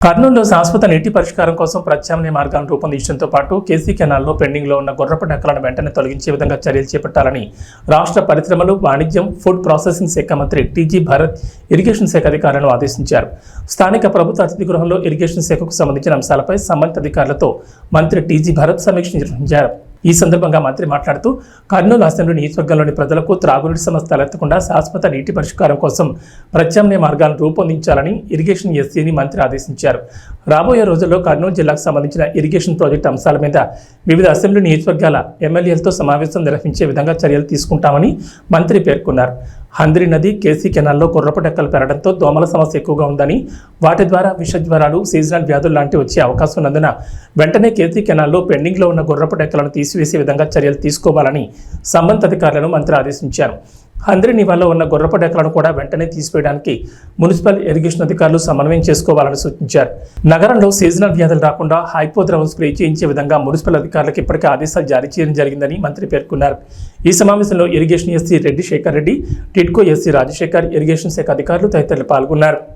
కర్నూలులో శాశ్వత నీటి పరిష్కారం కోసం ప్రత్యామ్నాయ మార్గాలను రూపొందించడంతో పాటు కేసీ కెనాల్లో పెండింగ్లో ఉన్న గుర్రపు నక్కలను వెంటనే తొలగించే విధంగా చర్యలు చేపట్టాలని రాష్ట్ర పరిశ్రమలు వాణిజ్యం ఫుడ్ ప్రాసెసింగ్ శాఖ మంత్రి టీజీ భారత్ ఇరిగేషన్ శాఖ అధికారులను ఆదేశించారు. స్థానిక ప్రభుత్వ అతిథి గృహంలో ఇరిగేషన్ శాఖకు సంబంధించిన అంశాలపై సంబంధిత అధికారులతో మంత్రి టీజీ భారత్ సమీక్ష నిర్వహించారు ఈ సందర్భంగా మంత్రి మాట్లాడుతూ కర్నూలు అసెంబ్లీ నియోజకవర్గంలోని ప్రజలకు త్రాగునీటి సమస్య తలెత్తకుండా శాశ్వత నీటి పరిష్కారం కోసం ప్రత్యామ్నాయ మార్గాలను రూపొందించాలని ఇరిగేషన్ ఎస్సీని మంత్రి ఆదేశించారు. రాబోయే రోజుల్లో కర్నూలు జిల్లాకు సంబంధించిన ఇరిగేషన్ ప్రాజెక్టు అంశాల మీద వివిధ అసెంబ్లీ నియోజకవర్గాల ఎమ్మెల్యేలతో సమావేశం నిర్వహించే విధంగా చర్యలు తీసుకుంటామని మంత్రి పేర్కొన్నారు. హంద్రి నది కేసీ కెనాల్లో గుర్రపు డెక్కలు పెరగడంతో దోమల సమస్య ఎక్కువగా ఉందని వాటి ద్వారా విష జ్వరాలు సీజనల్ వ్యాధులు లాంటివి వచ్చే అవకాశం ఉన్నందున వెంటనే కేసీ కెనాల్లో పెండింగ్లో ఉన్న గుర్రపు డెక్కలను తీసివేసే విధంగా చర్యలు తీసుకోవాలని సంబంధిత అధికారులను మంత్రి ఆదేశించారు. హంద్రి నివాలో ఉన్న గుర్రపు డెక్కలను కూడా వెంటనే తీసివేయడానికి మున్సిపల్ ఇరిగేషన్ అధికారులు సమన్వయం చేసుకోవాలని సూచించారు. నగరంలో సీజనల్ వ్యాధులు రాకుండా హైపోద్రవం స్ప్రే చేయించే విధంగా మున్సిపల్ అధికారులకు ఇప్పటికే ఆదేశాలు జారీ చేయడం జరిగిందని మంత్రి పేర్కొన్నారు. ఈ సమావేశంలో irrigation SE Reddy Sekhar Reddy TIDCO SE Rajasekhar irrigation శాఖ అధికారులు తదితరులు పాల్గొన్నారు.